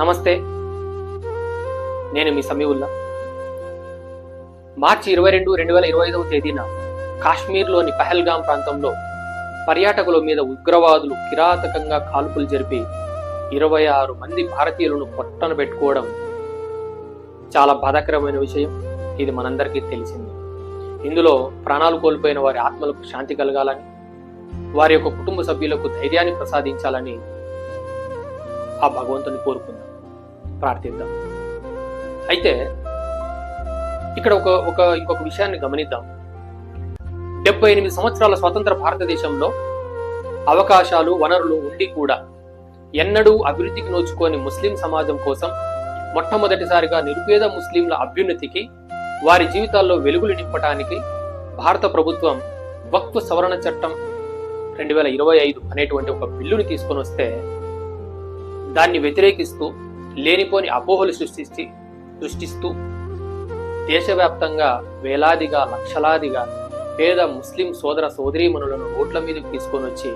నమస్తే. నేను మీ సమీవుల్లా. మార్చి ఇరవై రెండు రెండు వేల ఇరవై ఐదవ తేదీన కాశ్మీర్లోని పహల్గాం ప్రాంతంలో పర్యాటకుల మీద ఉగ్రవాదులు కిరాతకంగా కాల్పులు జరిపి ఇరవై ఆరు మంది భారతీయులను పొట్టన పెట్టుకోవడం చాలా బాధాకరమైన విషయం. ఇది మనందరికీ తెలిసింది. ఇందులో ప్రాణాలు కోల్పోయిన వారి ఆత్మలకు శాంతి కలగాలని వారి యొక్క కుటుంబ సభ్యులకు ధైర్యాన్ని ప్రసాదించాలని ఆ భగవంతుని కోరుకుందాం. ప్రార్థిద్దాం. అయితే ఇక్కడ ఒక ఒక ఇంకొక విషయాన్ని గమనిద్దాం. డెబ్బై ఎనిమిది సంవత్సరాల స్వతంత్ర భారతదేశంలో అవకాశాలు వనరులు ఉండి కూడా ఎన్నడూ అభివృద్ధికి నోచుకోని ముస్లిం సమాజం కోసం మొట్టమొదటిసారిగా నిరుపేద ముస్లింల అభ్యున్నతికి వారి జీవితాల్లో వెలుగులు నింపటానికి భారత ప్రభుత్వం వక్ఫ్ సవరణ చట్టం రెండు వేల ఇరవై ఐదు అనేటువంటి ఒక బిల్లుని తీసుకొని వస్తే దాన్ని వ్యతిరేకిస్తూ లేనిపోని అపోహలు సృష్టించి సృష్టిస్తూ దేశవ్యాప్తంగా వేలాదిగా లక్షలాదిగా పేద ముస్లిం సోదర సోదరీమణులను ఓట్ల మీదకి తీసుకొని వచ్చి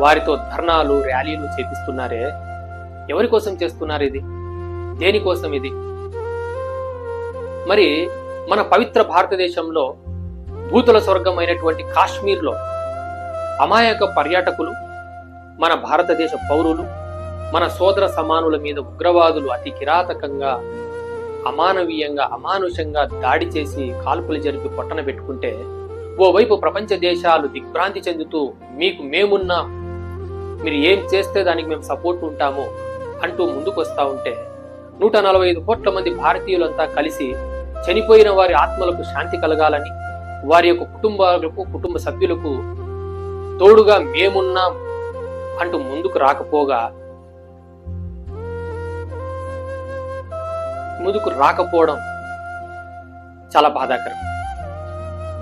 వారితో ధర్నాలు ర్యాలీలు చేపిస్తున్నారే? ఎవరి కోసం చేస్తున్నారు ఇది? దేనికోసం ఇది? మరి మన పవిత్ర భారతదేశంలో భూతుల స్వర్గమైనటువంటి కాశ్మీర్లో అమాయక పర్యాటకులు మన భారతదేశ పౌరులు మన సోదర సమానుల మీద ఉగ్రవాదులు అతి కిరాతకంగా అమానవీయంగా అమానుషంగా దాడి చేసి కాల్పులు జరిపి పొట్టన పెట్టుకుంటే ఓవైపు ప్రపంచ దేశాలు దిగ్భ్రాంతి చెందుతూ మీకు మేమున్నాం మీరు ఏం చేస్తే దానికి మేము సపోర్ట్ ఉంటాము అంటూ ముందుకొస్తా ఉంటే నూట నలభై ఐదు కోట్ల మంది భారతీయులంతా కలిసి చనిపోయిన వారి ఆత్మలకు శాంతి కలగాలని వారి యొక్క కుటుంబాలకు కుటుంబ సభ్యులకు తోడుగా మేమున్నాం అంటూ ముందుకు రాకపోగా ముందుకు రాకపోవడం చాలా బాధాకరం.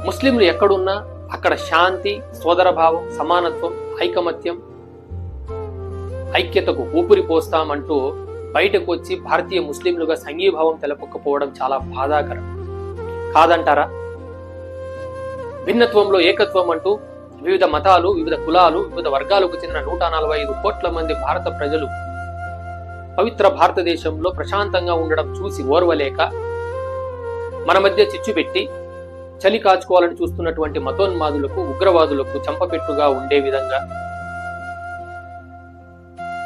ముస్లింలు ఎక్కడున్నా అక్కడ శాంతి సోదరభావం సమానత్వం ఐకమత్యం ఐక్యతకు ఊపిరి పోస్తామంటూ బయటకు వచ్చి భారతీయ ముస్లింలుగా సంఘీభావం తెలపకపోవడం చాలా బాధాకరం. కాదంటారా? భిన్నత్వంలో ఏకత్వం అంటూ వివిధ మతాలు వివిధ కులాలు వివిధ వర్గాలకు చెందిన నూట నలభై ఐదు కోట్ల మంది భారత ప్రజలు పవిత్ర భారతదేశంలో ప్రశాంతంగా ఉండడం చూసి ఓర్వలేక మన మధ్య చిచ్చు పెట్టి చలి కాచుకోవాలని చూస్తున్నటువంటి మతోన్మాదులకు ఉగ్రవాదులకు చంపపెట్టుగా ఉండే విధంగా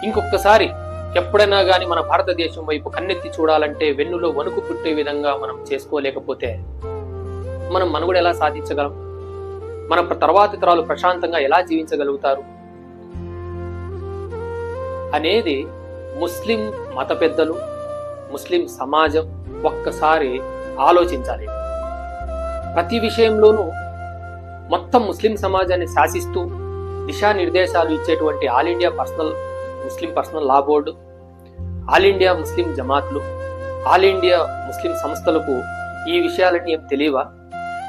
ఇంకొకసారి ఎప్పుడైనా గాని మన భారతదేశం వైపు కన్నెత్తి చూడాలంటే వెన్నులో వణుకు పుట్టే విధంగా మనం చేసుకోలేకపోతే మనం మనుగడ ఎలా సాధించగలం? మన తర్వాతి తరాలు ప్రశాంతంగా ఎలా జీవించగలుగుతారు? అనేది ముస్లిం మత పెద్దలు ముస్లిం సమాజం ఒక్కసారి ఆలోచించాలి. ప్రతి విషయంలోనూ మొత్తం ముస్లిం సమాజాన్ని శాసిస్తూ దిశానిర్దేశాలు ఇచ్చేటువంటి all India personal Muslim personal law board all India Muslim జమాత్లు all India Muslim సంస్థలకు ఈ విషయాలన్నీ ఏం తెలియవా?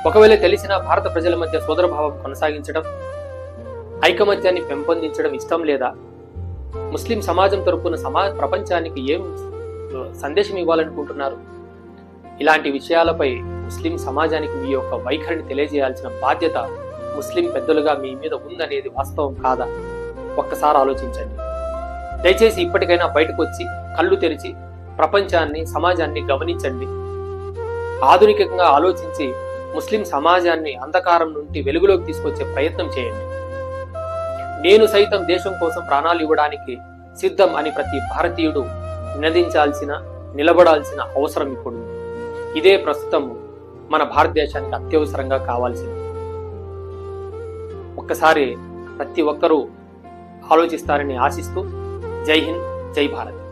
ఒకవేళ తెలిసిన భారత ప్రజల మధ్య సోదరభావం కొనసాగించడం ఐకమత్యాన్ని పెంపొందించడం ఇష్టం లేదా? ముస్లిం సమాజం తరపున సమా ప్రపంచానికి ఏం సందేశం ఇవ్వాలనుకుంటున్నారు? ఇలాంటి విషయాలపై ముస్లిం సమాజానికి మీ యొక్క వైఖరిని తెలియజేయాల్సిన బాధ్యత ముస్లిం పెద్దలుగా మీ మీద ఉందనేది వాస్తవం కాదా? ఒక్కసారి ఆలోచించండి. దయచేసి ఇప్పటికైనా బయటకు వచ్చి కళ్ళు తెరిచి ప్రపంచాన్ని సమాజాన్ని గమనించండి. ఆధునికంగా ఆలోచించి ముస్లిం సమాజాన్ని అంధకారం నుండి వెలుగులోకి తీసుకొచ్చే ప్రయత్నం చేయండి. నేను సైతం దేశం కోసం ప్రాణాలు ఇవ్వడానికి సిద్ధం అని ప్రతి భారతీయుడు నినదించాల్సిన నిలబడాల్సిన అవసరం ఇప్పుడు. ఇదే ప్రస్తుతం మన భారతదేశానికి అత్యవసరంగా కావాల్సింది. ఒక్కసారి ప్రతి ఒక్కరూ ఆలోచిస్తారని ఆశిస్తూ జై హింద్ జై భారత్.